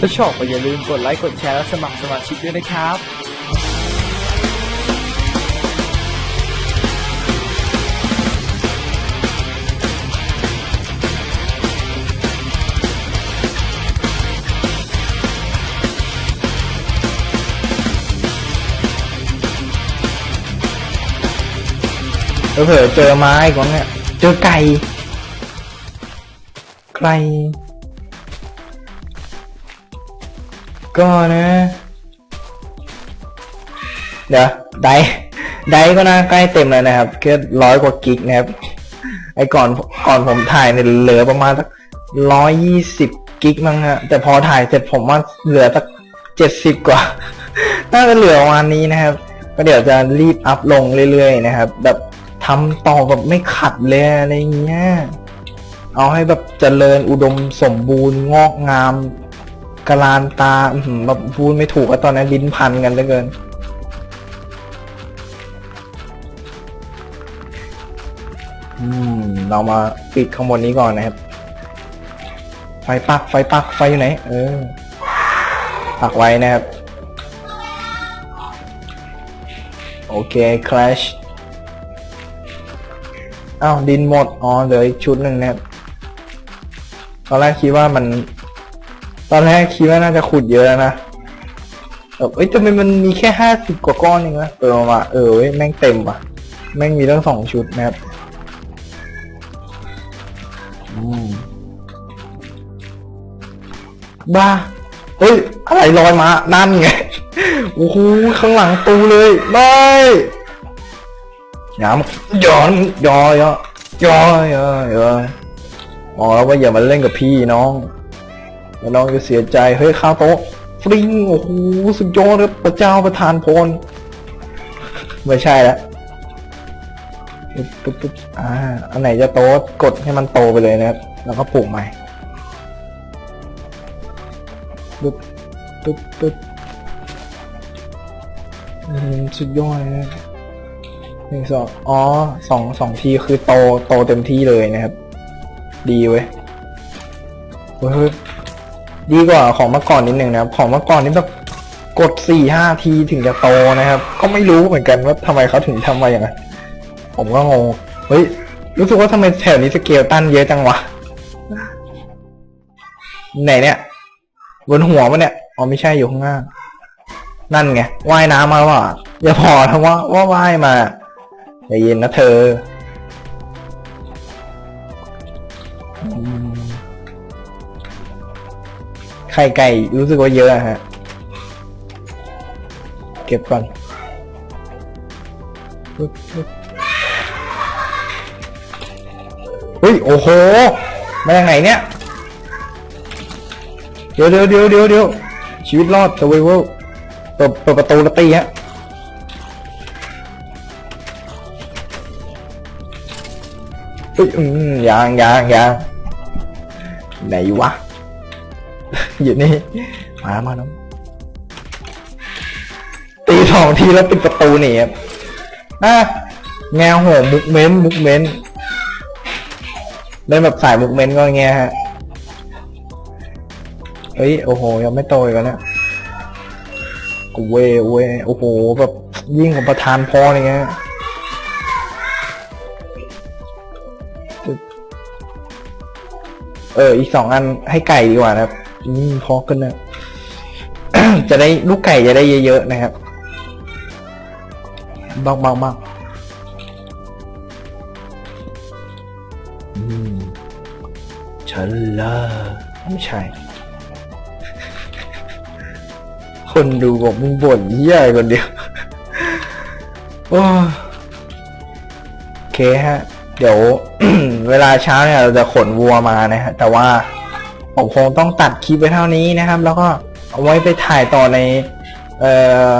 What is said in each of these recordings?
ถ้าชอบก็อย่าลืมกดไลค์กดแชร์และสมัครสมาชิกด้วยนะครับเผลอเจอไม้ก่อนเนี่ย เจอไก่ไก่ ก็นะ เดี๋ยวไดไดก็น่าใกล้เต็มแล้วนะครับแค่ร้อยกว่ากิกนะครับ ไอ้ก่อนก่อนผมถ่ายเนี่ยเหลือประมาณสักร้อยยี่สิบกิกมั้งฮะแต่พอถ่ายเสร็จผมว่าเหลือสักเจ็ดสิบกว่า น่าจะเหลือประมาณนี้นะครับ ก็เดี๋ยวจะรีบอัพลงเรื่อยๆนะครับ แบบทำต่อแบบไม่ขัดเลยอะไรเงี้ย เอาให้แบบเจริญอุดมสมบูรณ์งอกงาม กระลานตาแบบพูดไม่ถูกอะตอนนั้นลิ้นพันกันเหลือเกิน อืม เรามาปิดข้างบนนี้ก่อนนะครับ ไฟปัก ไฟปัก ไฟอยู่ไหน เออ ปักไว้นะครับ โอเค crash อ้าว ดินหมด อ๋อ เหลืออีกชุดหนึ่งนะครับตอนแรกคิดว่ามัน ตอนแรกคิดว่าน่าจะขุดเยอะแล้วนะแบบเอ้ยทำไมมันมีแค่ห้าสิบกว่าก้อนเองวะเออว่ะเออเว้ยแม่งเต็มว่ะ แม่งมีตั้งสองชุดนะครับอืมบ้า เฮ้ย อะไรลอยมา นั่นไง โอ้โห ข้างหลังตูเลยไม่ย้ำย้อนยอยอยอยอยอบอกแล้วว่าอย่ามาเล่นกับพี่น้อง เดี๋ยวน้องจะเสียใจเฮ้ยข้าวโต๊ะฟริงโอ้โหสุดยอดเลยพระเจ้าประทานพรไม่ใช่แล้วปึ๊บปึ๊บอ่าอันไหนจะโตกดให้มันโตไปเลยนะครับ แล้วก็ปลูกใหม่ปึ๊บปึ๊บปึ๊บสุดยอดเลยนะหนึ่งสองอ๋อสองสองทีคือโตโตเต็มที่เลยนะครับ ดีเว้ยเฮ้ย ดีกว่าของเมื่อก่อนนิดนึงนะครับ ของเมื่อก่อนนี่แบบกดสี่ห้าทีถึงจะโตนะครับ ก็ไม่รู้เหมือนกันว่าทำไมเขาถึงทำมาอย่างนั้นผมก็งงเฮ้ยรู้สึกว่าทำไมแถวนี้สเกลตันเยอะจังวะไหนเนี่ยบนหัวมันเนี่ยอ๋อไม่ใช่อยู่ข้างหน้านั่นไงว่ายน้ำมาว่ะอย่าพอทั้งว่าว่าว่ายมาใจเย็นนะเธอ ข่ไก่รู้สึกว่าเยอะอะฮะ เก็บก่อนเฮ้ยโอ้โห มาจากไหนเนี่ย เดี๋ยวเดี๋ยวเดี๋ยวเดี๋ยวเดี๋ยวชีวิตรอด s u r v i v a l เปิดเปิดประตูแล้วตีฮะเฮ้ยอืมยางยางยางไหนวะ อยู่นี่ มามาน้องตีสองทีแล้วปิดประตูหนีครับอะแงวหัวมุกเม้นมุกเม้นเล่นแบบสายมุกเม้นก็อย่างเงี้ยฮะ เฮ้ย โอ้โห ยังไม่โตอีกแล้วเนี่ยเวยเวยโอ้โห แบบยิ่งกว่าประธานพอย่างเงี้ยเออ อีกสองอันให้ไก่ดีกว่านะครับ อืมพอกันนะจะได้ลูกไก่จะได้เยอะๆนะครับบ้างบ้างบ้างอืมฉันละไม่ใช่ คนดูบอกมึงบ่นเหี้ยอะไรคนเดียวโอ้โอเคฮะ เดี๋ยว เวลาเช้าเนี่ยเราจะขนวัวมานะฮะ แต่ว่า ผมคงต้องตัดคลิปไปเท่านี้นะครับ แล้วก็เอาไว้ไปถ่ายต่อในเอ่อ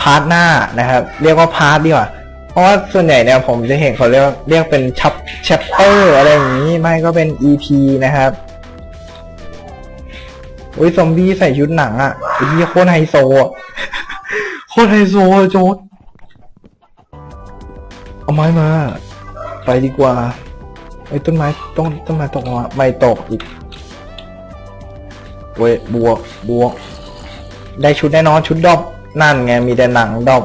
พาร์ทหน้านะครับ เรียกว่าพาร์ทดีกว่าเพราะว่าส่วนใหญ่เนี่ยผมจะเห็นเขาเรียกเรียกเป็นชัปแชปเตอร์อะไรอย่างนี้ไม่ก็เป็น EP นะครับโอ้ยซอมบี้ใส่ชุดหนังอะไอ้ที่โคตรไฮโซโคตรไฮโซโจ๊ดเอาไม้มา ไปดีกว่า ไอ้ต้นไม้ต้นต้นไม้ตกมาไม่ตกอีกเว้ยบวกบวกได้ชุดแน่นอนชุดดอบนั่นไงมีแต่หนังดอบ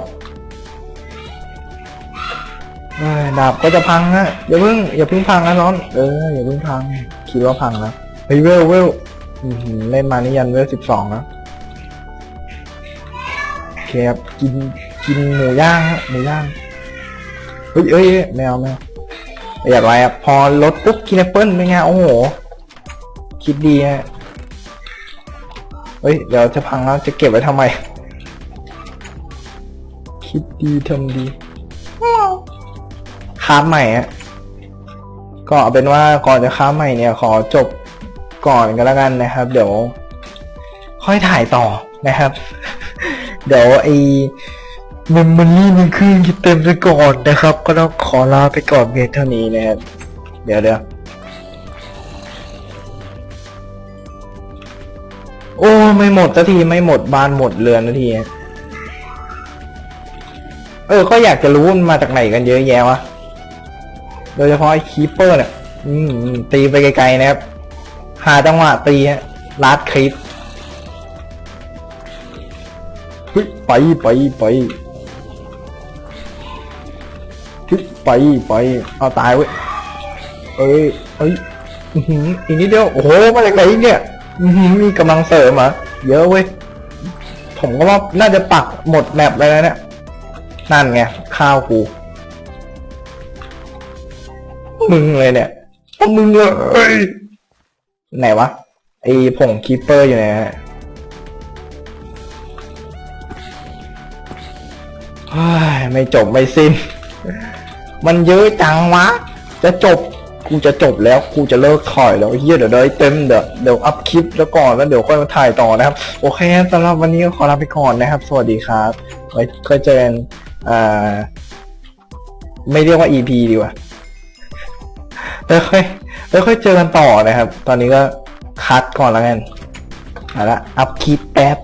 ดาบก็จะพังนะอย่าเพิ่งอย่าเพิ่งพังนะน้องเอออย่าเพิ่งพังคิดว่าพังแล้วเฮ้ยเวลเวลอื้อหือเล่นมานี่ยันเวลสิบสองแล้วโอเคครับกินกินหมูย่างฮะหมูย่างเฮ้ยเอ้ยแมวแมว อยากไรอะพอลดปุ๊บกินแอปเปิ้ลเป็นไงโอ้โห คิดดีฮะเฮ้ย เดี๋ยวจะพังแล้วจะเก็บไว้ทำไม คิดดีทำดีค้าใหม่อะก็เอาเป็นว่าก่อนจะค้าใหม่เนี่ย ขอจบก่อนก็แล้วกันนะครับ เดี๋ยว ค่อยถ่ายต่อนะครับ เดี๋ยวไอ เมมโมรี่มันขึ้นจะเต็มไปก่อนนะครับ ก็ต้องขอลาไปก่อนเพียงเท่านี้นะครับ เดี๋ยวเดี๋ยวโอ้ไม่หมดสักทีไม่หมดบานหมดเรือนสักทีเออก็อยากจะรู้มันมาจากไหนกันเยอะแยะวะโดยเฉพาะไอ้คีปเปอร์เนี่ยอืมตีไปไกลๆนะครับ หาจังหวะตีฮะลัดคลิปเฮ้ยไปไปไป เฮ้ยไปไปเอาตายเว้ยเอ้ยเอ้ยอือหืออีกนิดเดียวโอ้โหมาจากไหนเนี่ยอือหือมีกำลังเสริมเหรอะเยอะเว้ยผมก็ว่าน่าจะปักหมดแมปเลยนะเนี่ยนั่นไงข้าวกูมึงเลยเนี่ยพวกมึงเลยไหนวะไอผงคีปเปอร์อยู่ไหนฮะเฮ้ยไม่จบไม่สิ้น มันเยอะจังวะ จะจบ กูจะจบแล้ว กูจะเลิกถ่ายแล้วเฮียเดี๋ยวได้เต็มเดี๋ยวเดี๋ยวอัพคลิปแล้วก่อนแล้วเดี๋ยวค่อยมาถ่ายต่อนะครับ โอเคสำหรับวันนี้ก็ขอลาไปก่อนนะครับ สวัสดีครับ ไว้ค่อยเจอกันอ่า ไม่เรียกว่า EP ดีกว่าแล้วค่อยแล้วค่อยเจอกันต่อนะครับ ตอนนี้ก็คัดก่อนแล้วกันเอาละอัพคลิปแป๊บ